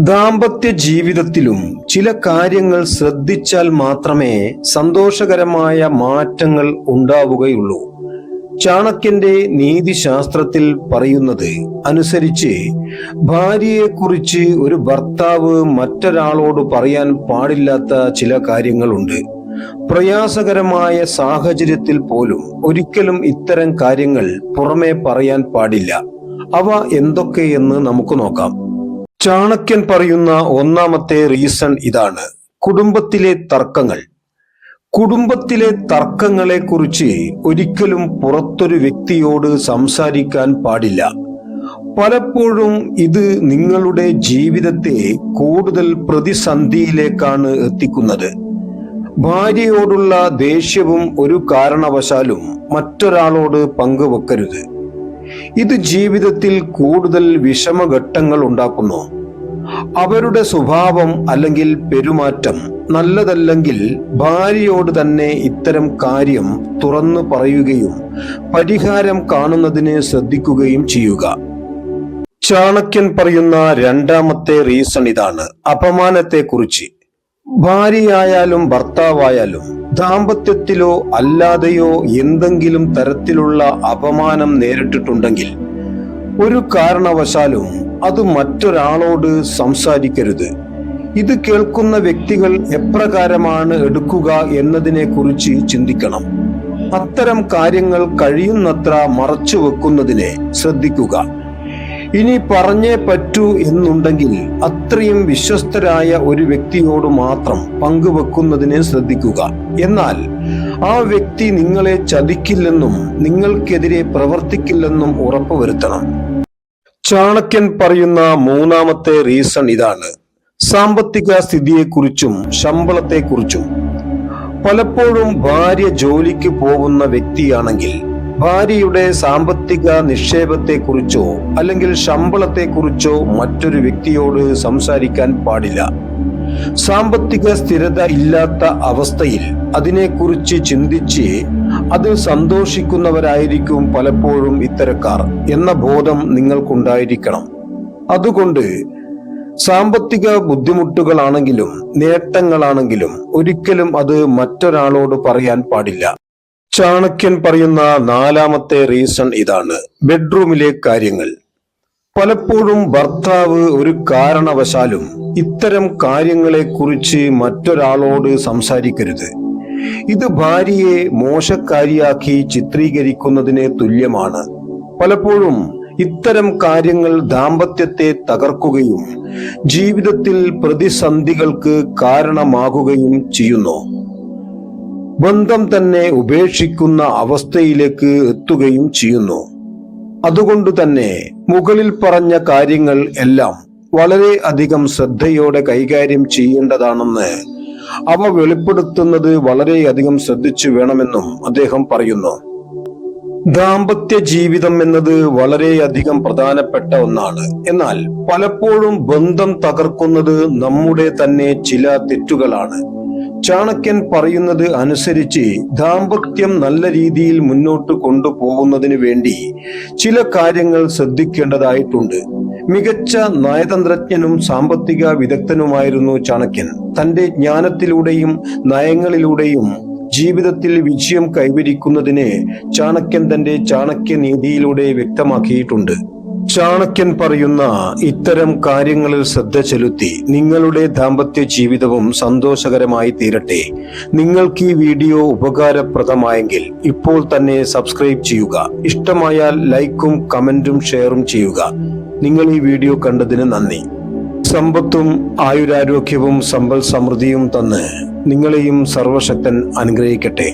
ദാമ്പത്യ ജീവിതത്തിലും ചില കാര്യങ്ങൾ ശ്രദ്ധിച്ചാൽ മാത്രമേ സന്തോഷകരമായ മാറ്റങ്ങൾ ഉണ്ടാവുകയുള്ളൂ. ചാണക്യന്റെ നീതിശാസ്ത്രത്തിൽ പറയുന്നത് അനുസരിച്ച് ഭാര്യയെക്കുറിച്ച് ഒരു ഭർത്താവ് മറ്റൊരാളോട് പറയാൻ പാടില്ലാത്ത ചില കാര്യങ്ങളുണ്ട്. പ്രയാസകരമായ സാഹചര്യത്തിൽ പോലും ഒരിക്കലും ഇത്തരം കാര്യങ്ങൾ പുറമെ പറയാൻ പാടില്ല. അവ എന്തൊക്കെയെന്ന് നമുക്ക് നോക്കാം. ചാണക്യൻ പറയുന്ന ഒന്നാമത്തെ റീസൺ ഇതാണ്. കുടുംബത്തിലെ തർക്കങ്ങൾ. കുടുംബത്തിലെ തർക്കങ്ങളെ കുറിച്ച് ഒരിക്കലും പുറത്തൊരു വ്യക്തിയോട് സംസാരിക്കാൻ പാടില്ല. പലപ്പോഴും ഇത് നിങ്ങളുടെ ജീവിതത്തെ കൂടുതൽ പ്രതിസന്ധിയിലേക്കാണ് എത്തിക്കുന്നത്. ഭാര്യയോടുള്ള ദേഷ്യവും ഒരു കാരണവശാലും മറ്റൊരാളോട് പങ്കുവെക്കരുത്. ഇത് ജീവിതത്തിൽ കൂടുതൽ വിഷമഘട്ടങ്ങൾ ഉണ്ടാക്കുന്നു. അവരുടെ സ്വഭാവം അല്ലെങ്കിൽ പെരുമാറ്റം നല്ലതല്ലെങ്കിൽ ഭാര്യയോട് തന്നെ ഇത്തരം കാര്യം തുറന്നു പറയുകയും പരിഹാരം കാണുന്നതിന് ശ്രദ്ധിക്കുകയും ചെയ്യുക. ചാണക്യൻ പറയുന്ന രണ്ടാമത്തെ റീസൺ ഇതാണ്. അപമാനത്തെക്കുറിച്ച്. ഭാര്യയായാലും ഭർത്താവായാലും ദാമ്പത്യത്തിലോ അല്ലാതെയോ എന്തെങ്കിലും തരത്തിലുള്ള അപമാനം നേരിട്ടിട്ടുണ്ടെങ്കിൽ ഒരു കാരണവശാലും അത് മറ്റൊരാളോട് സംസാരിക്കരുത്. ഇത് കേൾക്കുന്ന വ്യക്തികൾ എപ്രകാരമാണ് എടുക്കുക എന്നതിനെ കുറിച്ച് ചിന്തിക്കണം. അത്തരം കാര്യങ്ങൾ കഴിയുന്നത്ര മറച്ചു വെക്കുന്നതിനെ ശ്രദ്ധിക്കുക. ഇനി പറഞ്ഞേ പറ്റൂ എന്നുണ്ടെങ്കിൽ അത്രയും വിശ്വസ്തരായ ഒരു വ്യക്തിയോട് മാത്രം പങ്കുവെക്കുന്നതിനെ ശ്രദ്ധിക്കുക. എന്നാൽ ആ വ്യക്തി നിങ്ങളെ ചതിക്കില്ലെന്നും നിങ്ങൾക്കെതിരെ പ്രവർത്തിക്കില്ലെന്നും ഉറപ്പുവരുത്തണം. ചാണക്യൻ പറയുന്ന മൂന്നാമത്തെ റീസൺ ഇതാണ്. സാമ്പത്തിക സ്ഥിതിയെക്കുറിച്ചും ശമ്പളത്തെക്കുറിച്ചും. പലപ്പോഴും ഭാര്യ ജോലിക്ക് പോകുന്ന വ്യക്തിയാണെങ്കിൽ ഭാര്യയുടെ സാമ്പത്തിക നിക്ഷേപത്തെക്കുറിച്ചോ അല്ലെങ്കിൽ ശമ്പളത്തെക്കുറിച്ചോ മറ്റൊരു വ്യക്തിയോട് സംസാരിക്കാൻ പാടില്ല. സാമ്പത്തിക സ്ഥിരത ഇല്ലാത്ത അവസ്ഥയിൽ അതിനെക്കുറിച്ച് ചിന്തിച്ച് അത് സന്തോഷിക്കുന്നവരായിരിക്കും പലപ്പോഴും ഇത്തരക്കാർ എന്ന ബോധം നിങ്ങൾക്കുണ്ടായിരിക്കണം. അതുകൊണ്ട് സാമ്പത്തിക ബുദ്ധിമുട്ടുകളാണെങ്കിലും നേട്ടങ്ങളാണെങ്കിലും ഒരിക്കലും അത് മറ്റൊരാളോട് പറയാൻ പാടില്ല. ചാണക്യൻ പറയുന്ന നാലാമത്തെ റീസൺ ഇതാണ്. ബെഡ്റൂമിലെ കാര്യങ്ങൾ. പലപ്പോഴും ഭർത്താവ് ഒരു കാരണവശാലും ഇത്തരം കാര്യങ്ങളെ കുറിച്ച് മറ്റൊരാളോട് സംസാരിക്കരുത്. ഇത് ഭാര്യയെ മോശക്കാരിയാക്കി ചിത്രീകരിക്കുന്നതിന് തുല്യമാണ്. പലപ്പോഴും ഇത്തരം കാര്യങ്ങൾ ദാമ്പത്യത്തെ തകർക്കുകയും ജീവിതത്തിൽ പ്രതിസന്ധികൾക്ക് കാരണമാകുകയും ചെയ്യുന്നു. ബന്ധം തന്നെ ഉപേക്ഷിക്കുന്ന അവസ്ഥയിലേക്ക് എത്തുകയും ചെയ്യുന്നു. അതുകൊണ്ട് തന്നെ മുകളിൽ പറഞ്ഞ കാര്യങ്ങൾ എല്ലാം വളരെ അധികം ശ്രദ്ധയോടെ കൈകാര്യം ചെയ്യേണ്ടതാണെന്ന് അവ വെളിപ്പെടുത്തുന്നത് വളരെയധികം ശ്രദ്ധിച്ചു വേണമെന്നും അദ്ദേഹം പറയുന്നു. ദാമ്പത്യ ജീവിതം എന്നത് വളരെയധികം പ്രധാനപ്പെട്ട ഒന്നാണ്. എന്നാൽ പലപ്പോഴും ബന്ധം തകർക്കുന്നത് നമ്മുടെ തന്നെ ചില തെറ്റുകളാണ്. ചാണക്യൻ പറയുന്നത് അനുസരിച്ച് ദാമ്പത്യം നല്ല രീതിയിൽ മുന്നോട്ട് കൊണ്ടുപോകുന്നതിന് വേണ്ടി ചില കാര്യങ്ങൾ ശ്രദ്ധിക്കേണ്ടതായിട്ടുണ്ട്. മികച്ച നയതന്ത്രജ്ഞനും സാമ്പത്തിക വിദഗ്ധനുമായിരുന്നു ചാണക്യൻ. തന്റെ ജ്ഞാനത്തിലൂടെയും നയങ്ങളിലൂടെയും ജീവിതത്തിൽ വിജയം കൈവരിക്കുന്നതിനെ ചാണക്യൻ തന്റെ ചാണക്യ നീതിയിലൂടെ വ്യക്തമാക്കിയിട്ടുണ്ട്. ചാണക്യൻ പറയുന്ന ഇത്തരം കാര്യങ്ങളിൽ ശ്രദ്ധ ചെലുത്തി നിങ്ങളുടെ ദാമ്പത്യ ജീവിതവും സന്തോഷകരമായി തീരട്ടെ. നിങ്ങൾക്ക് ഈ വീഡിയോ ഉപകാരപ്രദമായെങ്കിൽ ഇപ്പോൾ തന്നെ സബ്സ്ക്രൈബ് ചെയ്യുക. ഇഷ്ടമായാൽ ലൈക്കും കമന്റും ഷെയറും ചെയ്യുക. നിങ്ങൾ ഈ വീഡിയോ കണ്ടതിന് നന്ദി. സമ്പത്തും ആയുരാരോഗ്യവും സമ്പൽ സമൃദ്ധിയും തന്ന് നിങ്ങളെയും സർവശക്തൻ അനുഗ്രഹിക്കട്ടെ.